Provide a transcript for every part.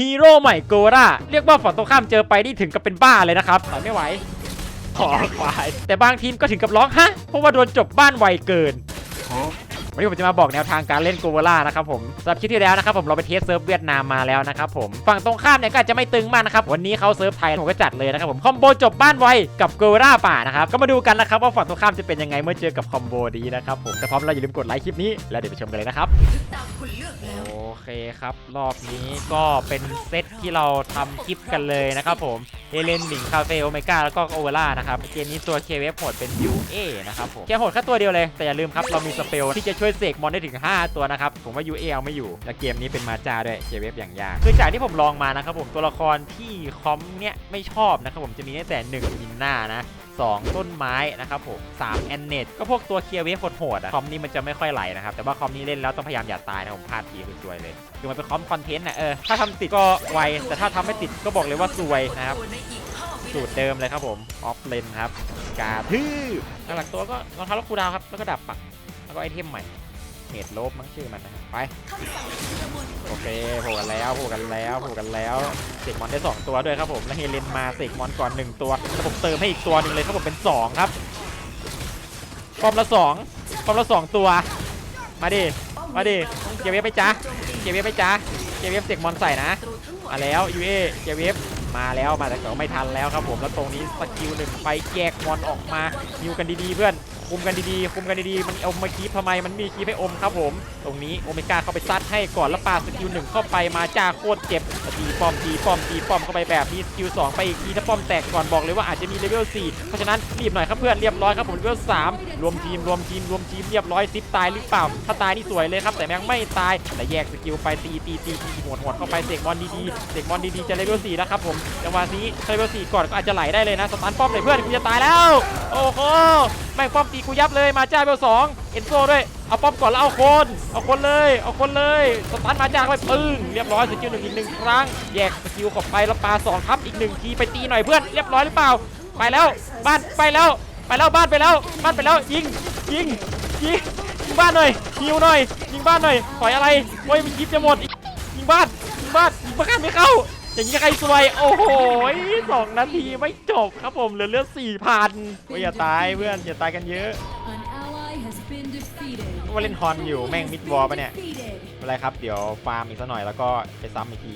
ฮีโร่ใหม่โกราเรียกว่าฝั่งตรงข้ามเจอไปนี่ถึงกับเป็นบ้าเลยนะครับต่อยไม่ไหวขอควายแต่บางทีมก็ถึงกับร้องฮะเพราะว่าโดนจบบ้านไวเกิน วันนี้ผมจะมาบอกแนวทางการเล่นโกวล่านะครับผมสำหรับคลิปที่แล้วนะครับผมเราไปเทสเซิร์ฟเวียดนามมาแล้วนะครับผมฝั่งตรงข้ามเนี่ยก็อาจจะไม่ตึงมากนะครับวันนี้เขาเซิร์ฟไทยผมก็จัดเลยนะครับผมคอมโบจบบ้านไวกับโกวล่าป่านะครับก็มาดูกันนะครับว่าฝั่งตรงข้ามจะเป็นยังไงเมื่อเจอกับคอมโบนี้นะครับผมแต่พร้อมแล้วอย่าลืมกดไลค์คลิปนี้แล้วเดี๋ยวไปชมกันเลยนะครับโอเคครับรอบนี้ก็เป็นเซตที่เราทำคลิปกันเลยนะครับผมเอเลนหมิงคาเฟ่โอเมก้าแล้วก็โอเวล่านะครับเกมนี้ตัวเคเวฟโหดเป็น UA นะครับผมแค่โหดแค่ตัวเดียวเลยแต่อย่าลืมครับเรามีสเปลที่จะช่วยเสกมอนได้ถึง 5 ตัวนะครับ ผมว่า UA เอาไม่อยู่ และเกมนี้เป็นมาจาด้วยเคเวฟอย่างยาก คือจากที่ผมลองมานะครับผมตัวละครที่คอมเนี้ยไม่ชอบนะครับผมจะมีตั้งแต่1มินหน้านะ2 ต้นไม้นะครับผม3แอนเนตก็พวกตัวเคลียร์เวฟโหดๆอะคอมนี้มันจะไม่ค่อยไหลนะครับ แต่ว่าคอมนี้เล่นแล้วต้องพยายามอย่าตายนะผมพลาดทีคือซวยเลย คือมันเป็นคอมคอนเทนต์นะเออ ถ้าทำติดก็ไว แต่ถ้าทำไม่ติดก็บอกเลยว่าซวยนะครับ สูตรเดิมเลยครับผม ออฟเลนครับ กาทืบหลักตัวก็รองเท้าล็อกคูดาวครับ แล้วก็ดับปัก แล้วก็ไอเทมใหม่เมดโลบมั้งชื่อมันนะครับไปโอเคโผล่กันแล้วโผล่กันแล้วโผล่กันแล้วเสกมอนได้ 2 ตัวด้วยครับผมแล้วเฮเลนมาเสกมอนก่อน 1 ตัวแล้วผมเติมให้อีกตัวหนึ่งเลยครับผมเป็น 2 ครับปอมละ2ปอมละ 2 ตัว มาดิมาดิเกียร์เวฟไปจ้าเกียร์เวฟไปจ้าเกียร์เวฟเสกมอนใส่นะมาแล้วยูเอเกียร์เวฟมาแล้วมาแต่ก็ไม่ทันแล้วครับผมแล้วตรงนี้สกิลหนึ่งไปแยกมอนออกมาฮิวกันดีๆเพื่อนคุมกันดีๆคุมกันดีๆมันเอมมาคีบทำไมมันมีคีบให้อมครับผม ตรงนี้โอเมก้าเข้าไปซัดให้ก่อนแล้วปาสกิลหนึ่งเข้าไปมาจ้าโคตรเจ็บตีป้อมตีป้อมตีป้อมเข้าไปแบบนี้สกิลสองไปอีกทีถ้าป้อมแตกก่อนบอกเลยว่าอาจจะมีเลเวล4เพราะฉะนั้นรีบหน่อยครับเพื่อนเรียบร้อยครับผมเลเวล3รวมทีมรวมทีมรวมทีมเรียบร้อยซิปตายหรือเปล่า ถ้าตายนี่สวยเลยครับแต่ยังไม่ตายแต่แยกสกิลไปตีตีตีตีหัวหัวเข้าไปเสกมอนดีๆเสกมอนดีๆจะเลเวล4แล้วครับผมจังหวะนี้เลเวล4ก่อนก็อาจจะไหลได้เลยนะสตันป้อมเลยเพื่อนกูจะตายแล้ว โอ้โหแม่งป้อมตีกูยับเลยมาจ้าเบลสองเอ็นโซด้วยเอาป้อมก่อนแล้วเอาคนเอาคนเลยเอาคนเลยสตันมาจ้าไปปึ้งเรียบร้อยสกิลหนึ่งอีกหนึ่งครั้งแยกสกิลข้าไปแล้วปาสองทับอีกหนึ่งทีไปตีหน่อยเพื่อนเรียบร้อยหรือเปล่า ไปแล้วบ้านไปแล้วไปแล้วบ้านไปแล้วบ้านไปแล้วยิงยิงยิงยิงบ้านหน่อยฮิวหน่อยยิงบ้านหน่อยถอยอะไรโอ้ยมันยิบจะหมดยิงบ้านยิงบ้านยิงประกันไม่เข้า อย่างนี้ใครสวย โอ้โหสองนาทีไม่จบครับผมเหลือเลือดสี่พันอย่าตายเพื่อนอย่าตายกันเยอะว่าเล่นฮอนอยู่แม่งมิดวอลปะเนี่ยไม่เป็นไรครับเดี๋ยวฟาร์มอีกสักหน่อยแล้วก็ไปซ้ำอีกที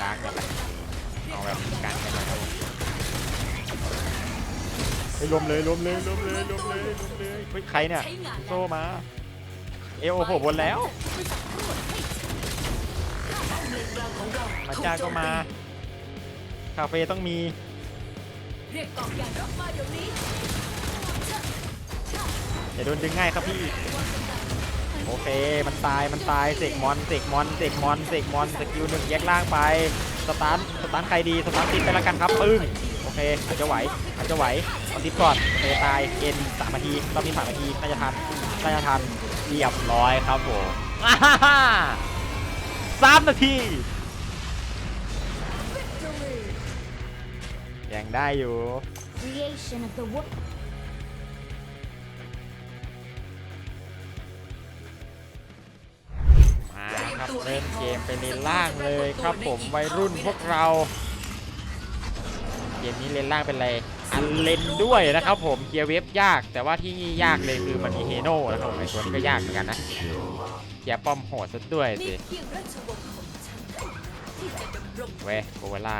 กลางกันไปเอาแบบกางกันไปครับผมไปรวมเลยรวมเลยรวมเลยรวมเลยรวมเลยเฮ้ยใครเนี่ยโซมาเอโอโผล่บนแล้ว มาจ้าก็มา คาเฟ่ต้องมีอย่าโดนดึงง่ายครับพี่ โอเค มันตาย มันตายเสกมอนเสกมอนเสกมอนเสกมอนสกิลหนึ่งแยกล่างไป สตาร์ท สตาร์ทใครดี สตาร์ทติดไปล้วกันครับ ปึ้ง โอเค อาจจะไหว อาจจะไหวเอาติดก่อนโอเคตาย เอ็นสามนาทีรอบนี้สามนาทีน่าจะทันน่าจะทัน เรียบร้อยครับผม อ่าฮ่าฮ่าสามนาที ยังได้อยู่ creation of the world. มาครับเล่นเกมไปเลนล่างเลยครับผมวัยรุ่นพวกเรา เกมนี้เลนล่างเป็นอะไรอันเลนด้วยนะครับผมเกียร์เวฟยาก แต่ว่าที่ยากเลยคือมันมีเฮโน่นะครับผมไอตัวนี้ก็ยากเหมือนกันนะ เกียร์ป้อมโหดซะด้วยสิเว้ยโคเวล่า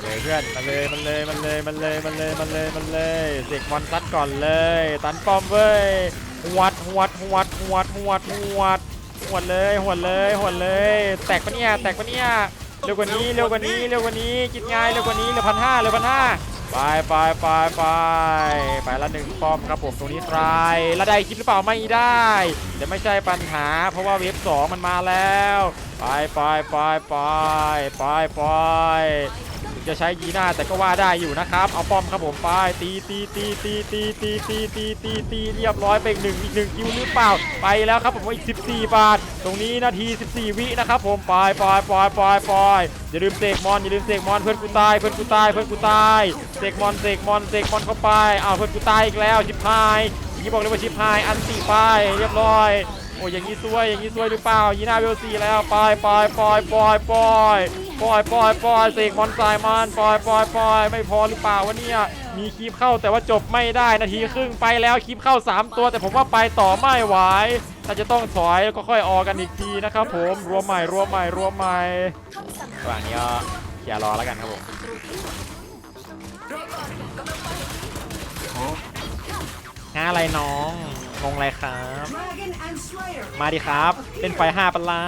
เลยเพื่อนมาเลยมันเลยมันเลยมันเลยมันเลยมันเลยมันเลยเสกมอนซัดก่อนเลย ตันป้อมเว้ยหวดหวดหวดหวดหวดหวดหวดเลยหวดเลยหวดเลย แตกปะเนี่ยแตกปะเนี่ยเร็วกว่านี้เร็วกว่านี้เร็วกว่านี้กินง่ายเร็วกว่านี้เหลือพันห้าเหลือพันห้า ไปไปไปไปไปละหนึ่งป้อมครับผมตรงนี้ใครแล้วได้คิดหรือเปล่าไม่ได้แต่ไม่ใช่ปัญหา เพราะว่าเวฟสองมันมาแล้ว ไปไปไปไปไปไป จะใช้ยีน่าแต่ก็ว่าได้อยู่นะครับ เอาป้อมครับผมไปตีตีตีตีตีตีตีตีตีตีเรียบร้อยไปอีกหนึ่งอีกหนึ่งคิวหรือเปล่าไปแล้วครับผมอีก 14 บาท ตรงนี้นาที 14 วินะครับผมไปไปไปไปไปอย่าลืมเสกมอนอย่าลืมเสกมอนเพื่อนกูตายเพื่อนกูตายเพื่อนกูตายเสกมอนเสกมอนเสกมอนเข้าไปอ้าวเพื่อนกูตายอีกแล้วชิบหายอย่างนี้บอกเลยว่าชิปไฮอันตีไปเรียบร้อยโอ้ยอย่างนี้ซวยอย่างนี้ซวยหรือเปล่ายีน่าเวลซีแล้วไปไปไปไปไป ไปไปไปเสกมอนไซมันไปไปไปไม่พอหรือเปล่าวะเนี่ยมีคลิปเข้าแต่ว่าจบไม่ได้นาทีครึ่งไปแล้วคลิปเข้า 3 ตัว แต่ผมว่าไปต่อไม่ไหวถ้าจะต้องถอยแล้วก็ค่อยออกกันอีกทีนะครับผมรวมใหม่รวมใหม่รวมใหม่ระหว่างนี้ก็เคลียร์รอแล้วกันครับผมหาอะไรน้องงงอะไรครับ มาดิครับเล่นไฟห้าปัลลา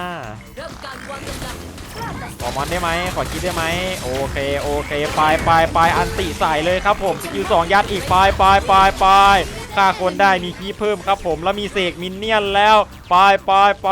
ขอมอนได้ไหมขอคิดได้ไหมโอเคโอเคไปไปไปอันติใส่เลยครับผมสกิลสองยัดอีกไปไปไปไปฆ่าคนได้มีคีย์เพิ่มครับผมแล้วมีเสกมินเนี่ยนแล้วไปไปไป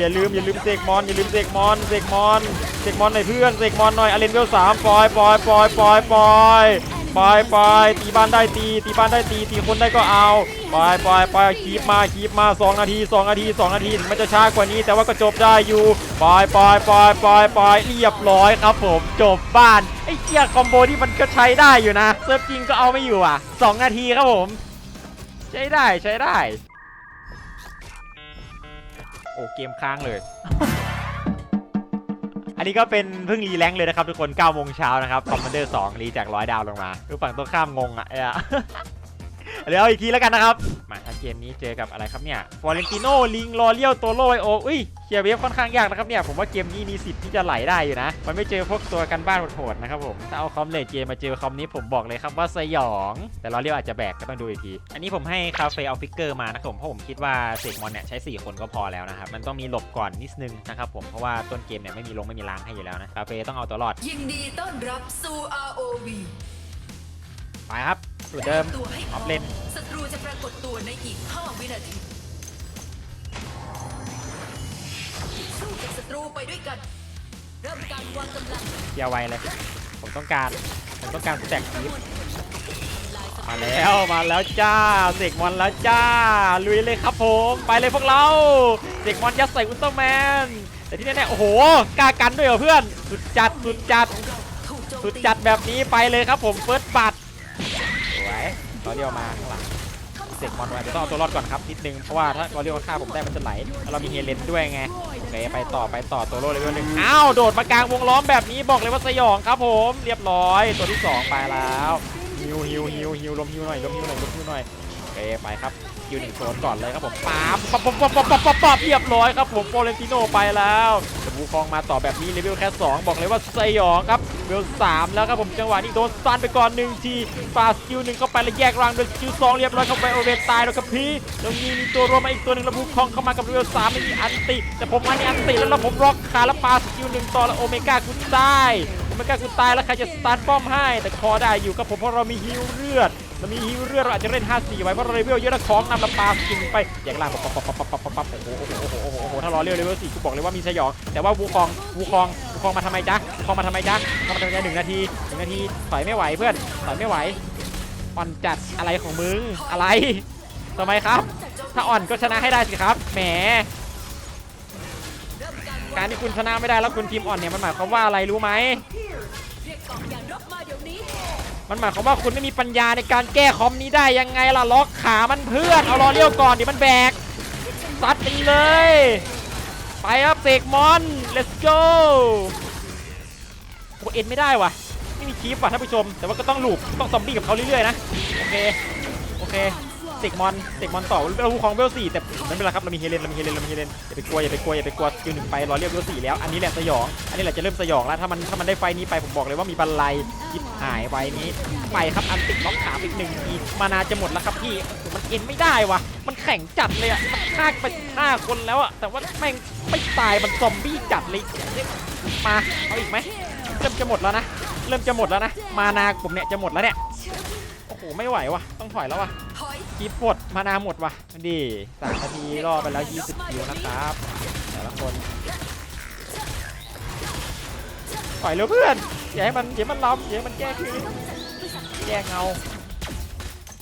อย่าลืมอย่าลืมเสกมอนอย่าลืมเสกมอนเสกมอนเสกมอนหน่อยเพื่อนเสกมอนหน่อยอเลนเวลสามปล่อยปล่อยปล่อยปล่อยปล่อย ไปไปตีบ้านได้ตี ตีบ้านได้ตี ตีคนได้ก็เอา ไปไปไปคีบมาคีบมา 2 นาที 2 นาที 2 นาทีมันจะช้ากว่านี้ แต่ว่าก็จบได้อยู่ ไปไปไปไปไปเรียบร้อยครับผม จบบ้าน ไอ้เกียคอมโบที่มันก็ใช้ได้อยู่นะ เซิร์ฟจริงก็เอาไม่อยู่อะ 2 นาทีครับผม ใช้ได้ใช้ได้ โอ้เกมค้างเลย นนี้ก็เป็นเพิ่งรีแลงค์เลยนะครับทุกคน9โมงเช้านะครับคอมมานเดอร์2รีจากร้อยดาวลงมาคือฝั่งตรงข้ามงงอะไอ้อะ เดี๋ยวเอาอีกทีแล้วกันนะครับ มาถ้าเกมนี้เจอกับอะไรครับเนี่ยฟอเรนติโนลิงลอเลียวตัวโลไอโออุ้ยเคลียร์เวฟค่อนข้างยากนะครับเนี่ยผมว่าเกมนี้มีสิทธิ์ที่จะไหลได้อยู่นะ มันไม่เจอพวกตัวกันบ้านโหดๆนะครับผมถ้าเอาคอมเลดเกมมาเจอคอมนี้ผมบอกเลยครับว่าสยอง แต่ลอเลียวอาจจะแบกก็ต้องดูอีกที อันนี้ผมให้คาเฟ่เอาฟิกเกอร์มานะครับผมเพราะผมคิดว่าเสกมอนเนี่ยใช้ 4 คนก็พอแล้วนะครับมันต้องมีหลบก่อนนิดนึงนะครับผมเพราะว่าต้นเกมเนี่ยไม่มีลงไม่มีล้างให้อยู่แล้วนะคาเฟ่ต้องเอาตัวรอดยินดีต้อนรับสู่ ROV ไปครับ สูตรเดิมตัวให้ออฟเลนศัตรูจะปรากฏตัวในอีก 5 วินาทีสู้กับศัตรูไปด้วยกัน เริ่มการวางกำลังเคลียร์ไวเลย ผมต้องการ ผมต้องการสแต็กคีฟมาแล้วมาแล้วจ้าเสกมอนแล้วจ้าลุยเลยครับผมไปเลยพวกเราเสกมอนยัดใส่อุลตร้าแมนแต่ที่แน่ๆโอ้โหกล้ากันด้วยเหรอเพื่อนสุดจัดสุดจัดถูกโจมสุดตีจัดแบบนี้ไปเลยครับผมเฟิร์สบัตส วยกอเรียวมาข้างหลังเสกมอนไว้เดี๋ยวต้องเอาตัวรอดก่อนครับนิดนึงเพราะว่าถ้ากอเรียวฆ่าผมได้มันจะไหลแล้วเรามีเฮเลนด้วยไงโอเคไปต่อไปต่อตัวโลเลเวลหนึ่งอ้าวโดดมากลางวงล้อมแบบนี้บอกเลยว่าสยองครับผมเรียบร้อยตัวที่สองไปแล้วฮิวฮิวฮิวฮิวลมฮิวหน่อยลมฮิวหน่อยลมฮิวหน่อยโอเคไปครับ คิวหนึ่งโซนก่อนเลยครับผมปามปั๊บปั๊บปั๊บปั๊บปั๊บปั๊บปั๊บเรียบร้อยครับผมโฟเรนติโนไปแล้วแต่บูคองมาต่อแบบนี้เลเวลแค่ 2 บอกเลยว่าสยองครับเลเวล3แล้วครับผมจังหวะนี้โดนซันไปก่อนหนึ่งทีฟาสกิลหนึ่งเข้าไปแล้วแยกร่างโดยสกิลสองเรียบร้อยเข้าไปโอเวตายแล้วครับพี่แล้วมีมีตัวรวมมาอีกตัวหนึ่งแล้วบูคองเข้ามากับเลเวล3ไม่มีอันติแต่ผมอันนี้อันติแล้วแล้วผมร็อกขาแล้วปาสกิลหนึ่งต่อแล้วโอเมก้ากูตายโอเมก้ากูตายแล้วใครจะสตาร์ทป้อมให้ แต่คอได้อยู่ครับผมเพราะเรามีฮิวเลือด เรามีฮิวเลือเราอาจจะเล่น 5-4 ไว้เพราะเราเลเวลเยอะแล้วของนำลำปาสกินไปแยกล่างปั๊บปั๊บปั๊บปั๊บปั๊บปั๊บโอ้โหโอ้โหโอ้โหโอ้โหโอ้โหถ้ารอเร็วเลเวล4กูบอกเลยว่ามีสยองแต่ว่าวูคองวูคองวูคองมาทำไมจ๊ะวูคองมาทำไมจ๊ะวูคองมาทำไมหนึ่งนาทีหนึ่งนาทีถอยไม่ไหวเพื่อนถอยไม่ไหวอ่อนจัดอะไรของมึงอะไรทำไมครับ ถ้าอ่อนก็ชนะให้ได้สิครับแหมการที่คุณชนะไม่ได้แล้วคุณทีมอ่อนเนี่ยมันหมายความว่าอะไรรู้ไหม มันหมายความว่าคุณไม่มีปัญญาในการแก้คอมนี้ได้ยังไงล่ะล็อกขามันเพื่อนเอารอเลี้ยวก่อนเดี๋ยวมันแบกซัดตีเลย ไปครับเสกมอน let's go โอเอ็นไม่ได้วะไม่มีคีฟว่ะท่านผู้ชม แต่ว่าก็ต้องลูบต้องซอมบี้กับเขาเรื่อยๆนะ โอเค โอเค เสกมอนเสกมอนต่อเราของเวลสี่แต่ไม่เป็นไรครับเรามีเฮเลนเรามีเฮเลนเรามีเฮเลนอย่าไปกลัวอย่าไปกลัวอย่าไปกลัวสกิลหนึ่งไปรอเรียบเวลสี่แล้วอันนี้แหละสยองอันนี้แหละจะเริ่มสยองแล้วถ้ามันถ้ามันได้ไฟนี้ไปผมบอกเลยว่ามีบันไลยิบหายไว้นี้ไปครับอันติดล็อกขาอีกหนึ่งทีมานาจะหมดแล้วครับพี่มันเอ็นไม่ได้วะมันแข็งจัดเลยอะมันฆ่าไปห้าคนแล้วอะแต่ว่าแม่งไม่ตายมันซอมบี้จัดเลยมาเอาอีกไหมเริ่มจะหมดแล้วนะเริ่มจะหมดแล้วนะมานาผมเนี่ยจะหมดแล้วเนี่ย อ้โหไม่ไหวว่ะต้องถอยแล้วว่ะถอยคีบหมดมานาหมดว่ะดีสามนาทีรอไปแล้ว20คิวนะครับแต่ละคนปล่อยเร็วเพื่อนอย่าให้มันอย่าให้มันล้ำอย่าให้มันแก้คืนแก้เงา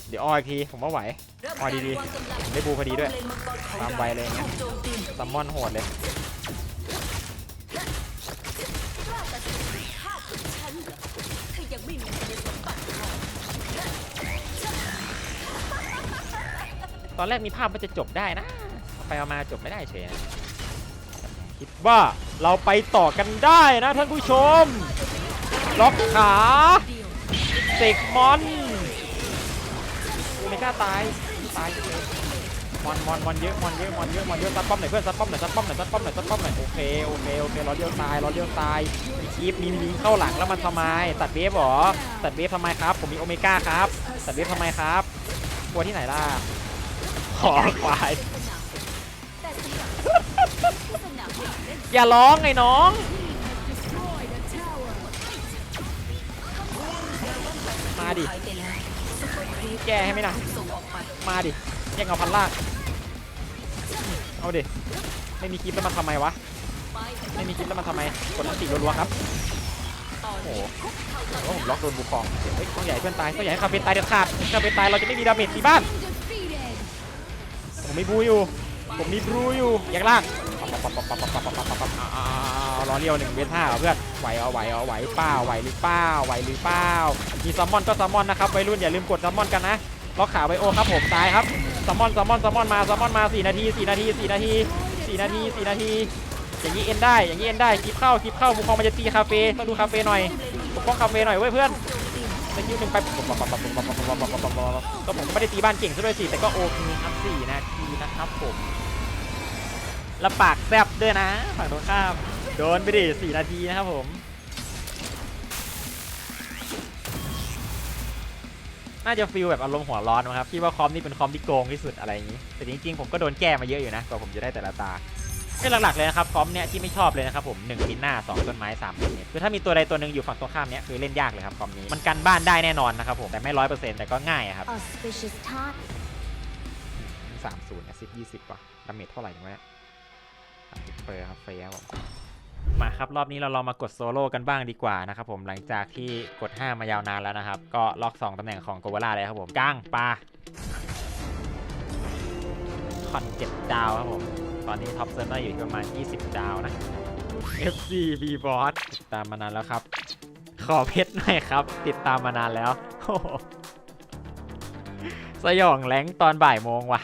เดี๋ยวออยอีกทีผมว่าไหวเริ่มอ๋อการดีๆวางกำลังได้บูพอดีด้วยเลนมังกรของตามไวเลยอย่างเงี้ยถูกโจมตีซัมมอนโหดเลย อตอนแรกมีภาพว่าจะจบได้นะไปเอามาจบไม่ได้เฉยนะคิดว่าเราไปต่อกันได้นะท่านผู้ชม ล็อกขาเสกมอนกูไม่กล้าตายตายเลยมอนมอนมอนเยอะมอนเยอะมอนเยอะมอนเยอะซัดป้อมหน่อยเพื่อนซัดป้อมหน่อยซัดป้อมหน่อยซัดป้อมหน่อยซัดป้อมหน่อยโอเคโอเคโอเคล้อเดียวตายล้อเดียวตายมีคีปมีลิงเข้าหลังแล้วมันทำไมตัดเวฟเหรอตัดเวฟทำไมครับ ผมมีโอเมก้าครับ ตัดเวฟทำไมครับกลัวที่ไหนล่ะ ขอควายแต่สำหรับามเด็กเล่นอย่าร้องไงน้อง มาดิ แกให้ไหมนะมาดิแย่งเอาพันล่างเอาดิ ไม่มีคลิปแล้วมันทำไมวะ ไม่มีคลิปแล้วมันทำไม กดอันติรัวๆครับ โอ้โหผมล็อกโดนบูคองเฮ้ยต้องใหญ่เพื่อนตายต้องใหญ่ให้คาเฟ่ตายเด็ดขาดคาเฟ่ตายเราจะไม่มีดาเมจตีบ้าน มมีบูอยู่ ผมมีบูอยู่อยากล่างรอเลี้ยวหนึ่งเวท่าเพื่อนไหวเอาไหวเอาไหวป้าไหวหรือป้าไหวหรือป้ามีซัมมอนก็ซัมมอนนะครับวัรุ่นอย่าลืมกดซัมมอนกันนะล็อกขาไวโอครับผมตายครับซัมมอนซัมมอนซัมมอนมาซัมมอนมา4นาที4นาที4นาที4นาที4นาที อย่างนี้เอ็นได้อย่างนี้เอ็นได้คลิปเข้าคลิปเข้าบุคคลมันจะตีคาเฟ่มาดูคาเฟ่หน่อยบุคคลคาเฟ่หน่อยเว้ยเพื่อน ตะกี้หนึ่งไปก็ผมก็ไม่ได้ตีบ้านเก่งซะด้วยสิแต่ก็โอเคครับ4นาทีนะครับผมแล้วปากแซบด้วยนะฝั่งตรงข้ามโดนไปดิ4นาทีนะครับผมน่าจะฟีลแบบอารมณ์หัวร้อนมั้งครับคิดว่าคอมนี่เป็นคอมที่โกงที่สุดอะไรอย่างนี้แต่จริงๆผมก็โดนแก้มาเยอะอยู่นะกว่าผมจะได้แต่ละตา ก็หลักๆเลยนะครับคอมเนี้ยที่ไม่ชอบเลยนะครับผมหนึ่งพินหน้าสองต้นไม้สามต้นเนี่ยคือถ้ามีตัวใดตัวหนึ่งอยู่ฝั่งตรงข้ามเนี้ยคือเล่นยากเลยครับคอมนี้มันกันบ้านได้แน่นอนนะครับผมแต่ไม่ร้อยเปอร์เซ็นต์แต่ก็ง่ายอะครับ auspicious time สามศูนย์สิบยี่สิบว่ะดาเมจเท่าไหร่วะเนี่ยสามสิบเปอร์ครับเฟียครับผมมาครับรอบนี้เราลองมากดโซโล่กันบ้างดีกว่านะครับผมหลังจากที่กด 5 มายาวนานแล้วนะครับ ก็ล็อก2ตำแหน่งของโกวาล่าเลยครับผมก้างปลาคอนเจ็ดดาวครับผม ตอนนี้ท็อปเซอร์น่าอยู่ที่ประมาณ 20 ดาวนะ FC B Boss ติดตามมานานแล้วครับ ขอเพชรหน่อยครับ ติดตามมานานแล้วโอ้โหสยองแรงตอนบ่ายโมงว่ะ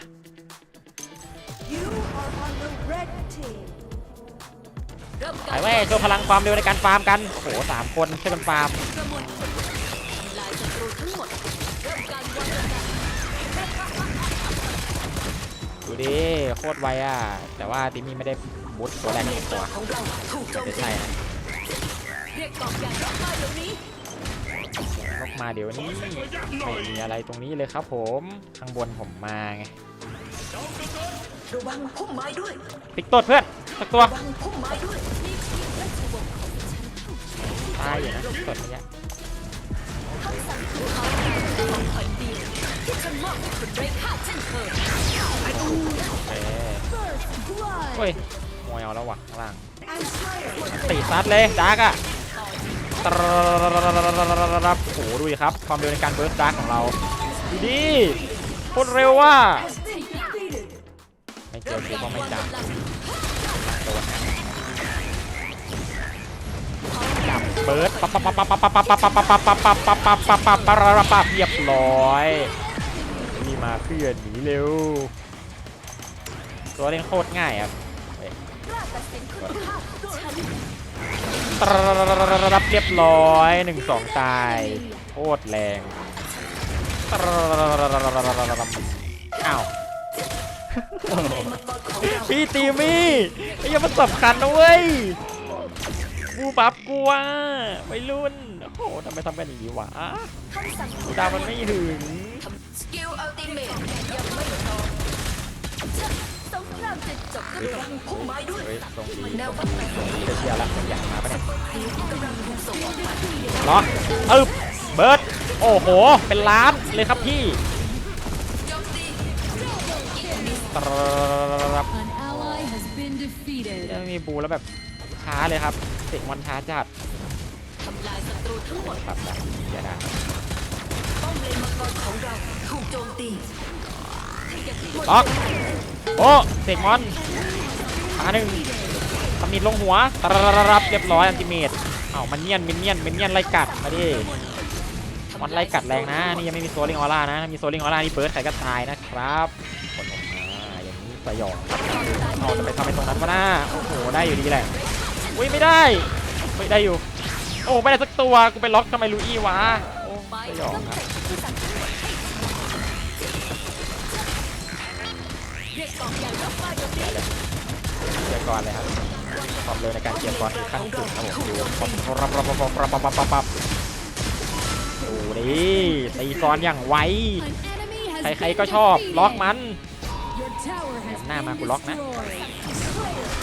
เริ่มไปการเว้ยโชว์พลังความเร็วในการฟาร์มกัน โอ้โหสามคนช่วยกันฟาร์ม ดดูดิโคตรไวอะ แต่ว่าติมี่ไม่ได้บูทตัวแรกในตัวของเราถูกโจมไม่ตีใช่นะเรียกกองยานรับมาเดี๋ยวนี้ลกมาเดี๋ยวนี้ไม่มีอะไรตรงนี้เลยครับผม ข้างบนผมมาไงระวังพุ่มไม้ด้วยติ๊กตดเพื่อนสักตัวระวังพุ่มไม้ด้วยตายอยู่นะติ๊กตดเนี่ยข เช่นเคยโอ้ยมวยเอาแล้ววะข้างล่างตีซัดเลยดาร์กอะตรับโอ้ดูดิครับ ความเร็วในการเบิร์สดาร์กของเราดูดิโคตรเร็วว่ะไม่เจอกูก็ไม่จับโดนนะจับเบิร์ดปั๊บปั๊บปั๊บปั๊บปั๊บปั๊บปั๊บปั๊บปั๊บปั๊บปั๊บปั๊บปั๊บปั๊บปั๊บปั๊บปั๊บเรียบร้อยนี่ มาเพื่อนหนีเร็ว ตัวเล่นโคตรง่ายครับรับเรียบร้อยหนึ่งสองตายโคตรแรงอ้าวพี่ตีมี่ไอ้ยังมันสำคัญนะเว้ยกูปับกูว่าวัยรุ่นโอ้โหทำไมทำกันอย่างนี้วะกูดาวมันไม่ถึง เมทยังไม่พร้อมสงครามจะจบด้วยระวังพุ่มไม้ด้วยเฮ้ยตรงนี้แนวตรปังกนี้หลักจะเชียร์ละผมอยากมาปะเนี่ยครีกำลังถูกส่งออกไปเหรออึบเบิร์ดโอ้โห เป็นล้านเลยครับพี่จมตีตรับมีบูแล้วแบบช้าเลยครับเสกมันช้าจัดทำลายศัตรูทั้งหมดครับนะอย่าได้ป้อมเลนมังกรของเรา ถูกโจมตีล็อกโอ้เสกมอนขาหนึ่งตำหนิลงหัวตรับเรียบร้อยอันติเมตเอ้ามันเนียนมินเนียนมินเนียนไล่กัดมาดิมอนไล่กัดแรงนะ นี่ยังไม่มีโซลิงออร่านะ มีโซลิงออร่านี่เบิร์ดใครก็ตายนะครับกดออกมาอย่างนี้สยองเอาจะไปทำไปตรงนั้นวะน้าโอ้โหได้อยู่ดีแหละอุ้ยไม่ได้ไม่ได้อยู่ โอ้ไม่ได้สักตัวกูไปล็อกทำไมลูอี้วะโอ้สยองต้องครับ เรียกกองใหญ่รับไฟเดี๋ยร์ก่อนเลยครับความเร็วในการเกียร์ก่อนคือขั้นสุดครับผมดูปั๊บปั๊บปั๊บปั๊บปั๊บปั๊บปั๊บปั๊บดูดิตีซ้อนอย่างไวใครๆก็ชอบล็อกมัน Your tower has หน้ามากูล็อกนะ destroyed.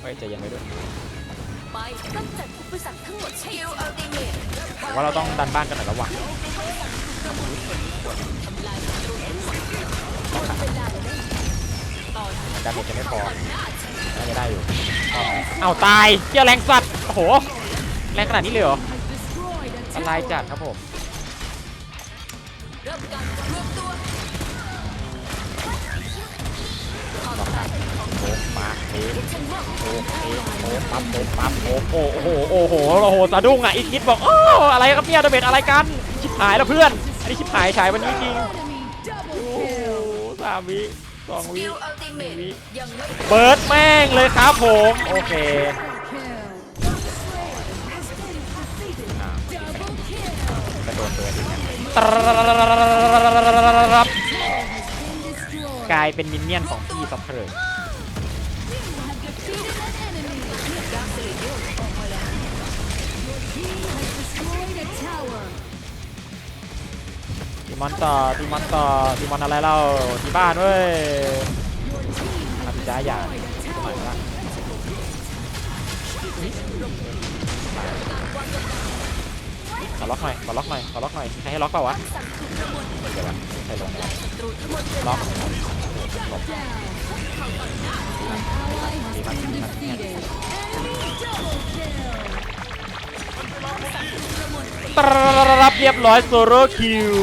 เฮ้ยใจเย็นไปด้วยไปกำจัดอุปสรรคทั้งหมดสให้กิลอัลติเมทผมว่าเราต้องดันบ้านกันหน่อยแล้ววะทำลายศัง ดหมดเวลาแล้วตอนนี้ดาเมจจะไม่พอน่าจะได้อยู่เอาตายเกียร์แรงสัตว์โอ้โห แรงขนาดนี้เลยเหรอ Has destroyed a อันตราย tower. จัดครับผมเริ่มการรวมตัวลองกันโอ้มาเอ๊ะโอ้เอ๊ะโอ้ปั๊บโอ้ปั๊บโอ้โอ้โอ้โหโอ้โหโอ้โหสะดุ้งอะอีกนิดบอกโอ้อะไรครับเนี่ยดาเมจอะไรกันชิบหายแล้วเพื่อน อันนี้ชิบหายฉายวันนี้จริง Enemy โอ้ double kill. สามวิสองสวิกิลอัลติเมทยังไม่เบิร์ดแม่งเลยครับผม โอเค Kill. Slayer has been defeated. อ่า Double kill. กระโดดเบิร์ดอีกนะรับ Been destroyed. กลายเป็นมินเนี่ยนของพี่ซับเพล You ตีมอนต่อตีมอนต่อตีมอนอะไรเล่าที่บ้านเว้ยอาพิจาอย่างสมายละขอล็อกหน่อยขอล็อกหน่อยขอล็อกหน่อยให้ล็อกเปล่าวะเดี๋ยววะใครล็อกล็อก An ally has been defeated. Enemy double ตรับเรียบร้อยโซโลคิว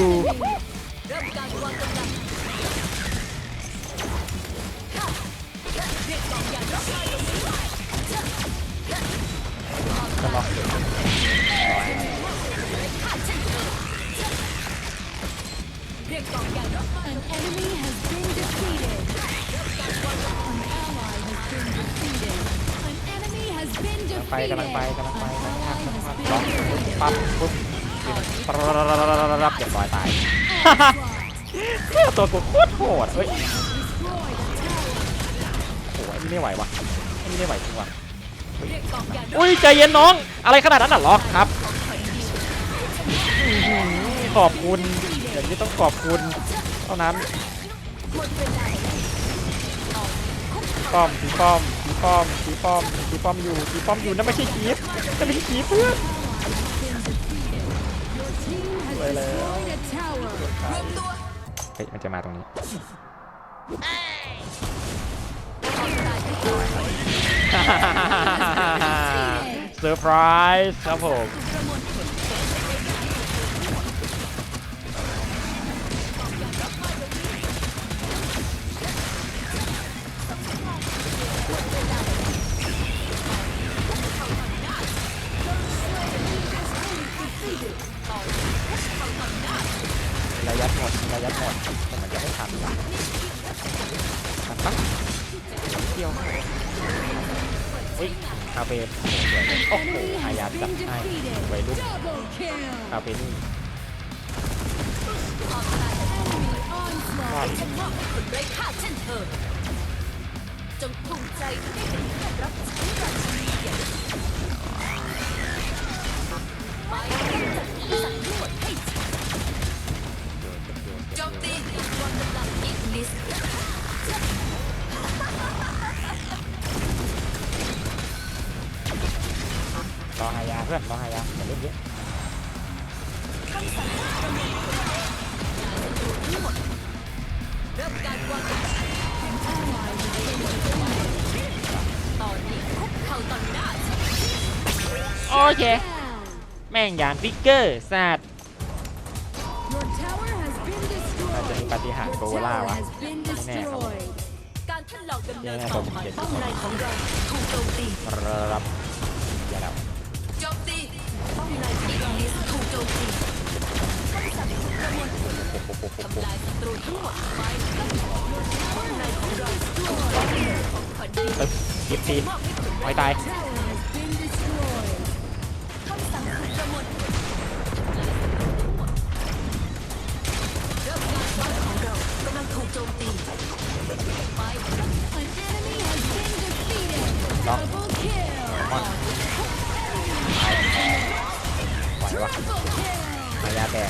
ไปกำลังไปกำลังไป An กำลัง ally ไป has ล็อกปั๊บปุ๊บรับเรียบร้อยตายตัวกูโคตรโหดเอ้ยโอ้โหอันนี้ไม่ไหววะอันนี้ไม่ไหวจริงวะอุ้ยใจเย็นน้อง อะไรขนาดนั้นน่ะล็อกครับขอบคุณอย่างนี้ต้องขอบคุณเท่านั้น ป้อมตีป้อมตีป้อมตีป้อมตีป้อมอยู่ตีป้อมอยู่นั่นไม่ใช่คีฟนั่นไม่ใช่คีฟเพื่อน Your team has Vậy là- destroyed a tower. รวมตัวเฮ้ยมันจะมาตรงนี้เซอร์ไพรส์ครับผม คาเฟ่สวยเลยโอ้โห Enemy อายา has จัด been ให้ defeated. วัยรุ่น Double kill. คาเฟ่นี่ Onslaught. ฉันมอบให้คนไร้ค่าเช่นเธอจงภูมิใจที่ได้เป็นเพื่อนรับใช้ราชิ เค แม่งอย่างฟิกเกอร์สัตว์น่าจะมีปฏิหารโกล่าวะแน่ครับการทดลองดำเนินแย่ต่อผมไปเห็นป้อมในของเราถูกโจมตีรับอย่าแล้วโจมตีป้อมในของเราถูกโจมตีคำสั่งประมวลทำลายศัตรูทั้งหมดไปป้อมในของเราของขวัญดีตึ๊บยิบทีห้คุณไม่ตาย โจมตีไป An enemy has been defeated. Đó. Double kill. ไหววะมายาแตก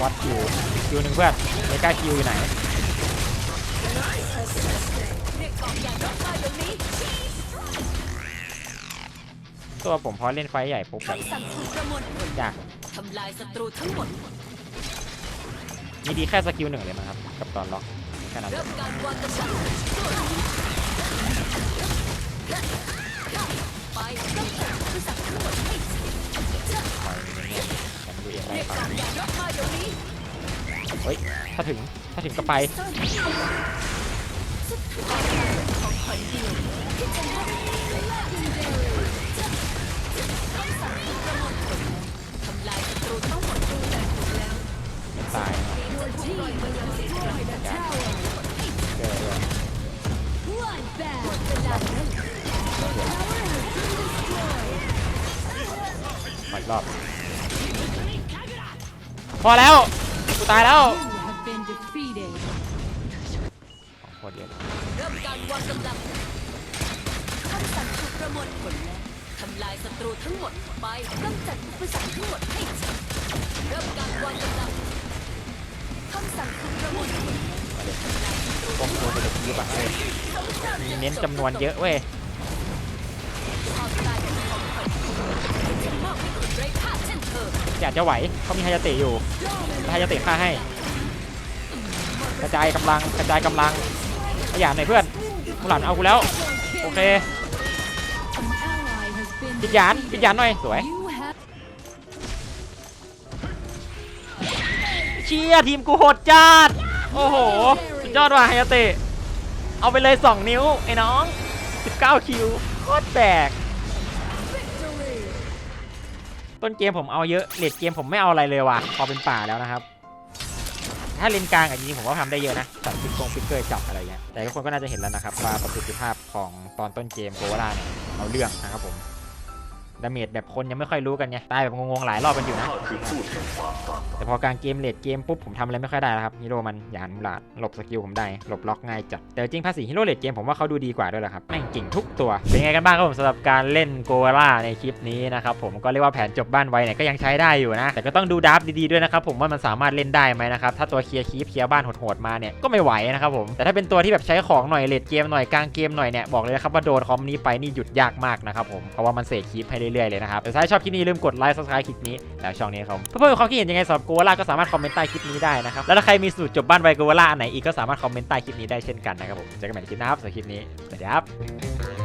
วัดคิวคิวหนึ่งเพื่อนไม่กล้าคิวอยู่ไหนตัวผมพอเล่นไฟใหญ่ปุ๊บแบบคำสั่งถูกประมวลผลยากทำลายศัตรูทั้งหมด มีดีแค่สกิลหนึ่งเลยมั้งครับ กับตอนล็อกแค่นั้นเริ่มการวางกำลังไปคำสั่งคำสั่งทั้งหล่อยเงียบๆแต่มันดูเองไรเรียกฟักองงยานรถมาเดี๋ยวนี้เฮ้ย ถ้าถึง ถ้าถึงก็ไปไม่ตาย มาอีกรอบ พอแล้ว กูตายแล้ว You have been defeated. โคตรเยอะเริ่มการวางกำลังคำสั่งถูกประมวลผลแล้วทำลายศัตรูทั้งหมดไปกำจัดอุปสรรคทั้งหมดให้ชัดเริ่มการวางกำลัง คำสั่งถูกประมวลผลพวกตัวเป็นยูบะเลยมีเน้นจำนวนเยอะเว้ยความตายเป็นของขวัญจะมอบให้คนไร้ค่าเช่นเธออยากจะไหวเขามีไฮยาเตะอยู่ไฮยาเตะฆ่าให้ กระจายกำลังกระจายกำลังขยันหน่อยเพื่อนมูหลานเอากูแล้ว โอเค An ally has been ปิดยานปิดยานหน่อย สวย You เชียทีมกูโหดจัดโอ้โห สุดยอดว่ะไฮยาเตะ เอาไปเลย 2 นิ้ว ไอ้น้อง 19 คิว โคตรแบกต้นเกมผมเอาเยอะเลดเกมผมไม่เอาอะไรเลยว่ะ พอเป็นป่าแล้วนะครับ ถ้าเลนกลางอะจริงๆผมว่าทำได้เยอะนะจับฟิกกงฟิกเกอร์จับอะไรเงี้ย แต่ทุกคนก็น่าจะเห็นแล้วนะครับว่าประสิทธิภาพของตอนต้นเกมโกวาลาเนี่ยเอาเรื่องนะครับผม ดาเมจแบบคนยังไม่ค่อยรู้กันไงตายแบบงงๆหลายรอบกันอยู่นะแต่พอกลางเกมเลดเกมปุ๊บผมทำอะไรไม่ค่อยได้แล้วครับฮีโร่มันหยานมุลาดหลบสกิลผมได้หลบล็อกง่ายจัดแต่จริงภาษีฮีโร่เลดเกมผมว่าเขาดูดีกว่าด้วยแหละครับแม่งเก่งทุกตัว เป็นไงกันบ้างครับผมสำหรับการเล่นโกวาล่าในคลิปนี้นะครับผมก็เรียกว่าแผนจบบ้านไวเนี่ยก็ยังใช้ได้อยู่นะแต่ก็ต้องดูดับดีๆด้วยนะครับผมว่ามันสามารถเล่นได้ไหมนะครับถ้าตัวเคลียร์คีปเคลียร์บ้านโหดๆมาเนี่ยก็ไม่ไหวนะครับผมแต่ถ้าเป็นตัวที่แบบใช้ของหน่อยเลดเกมหน่อยกลางเกมหน่อยเนี่ยบอกเลยนะครับว่าโดนคอมนี้ไปนี่หยุดยากมากนะครับผมเพราะว่ามันเสกคีปให้เรื่อยๆเลยนะครับแต่ถ้าชอบคลิปนี้ลืมกดไลค์ซับสไครต์คลิปนี้แล้วช่องนี้ครับเพื่อนๆมีความคิดเห็นยังไงสำหรับโกวาล่าก็สามารถคอมเมนต์ใต้คลิปนี้ได้นะครับแล้วถ้าใครมีสูตรจบบ้านไวโกวาล่าอันไหนอีกก็สามารถคอมเมนต์ใต้คลิปนี้ได้เช่นกันนะครับผมเจอกันใหม่ในคลิปหน้าครับสำหรับคลิปนี้สวัสดีครับ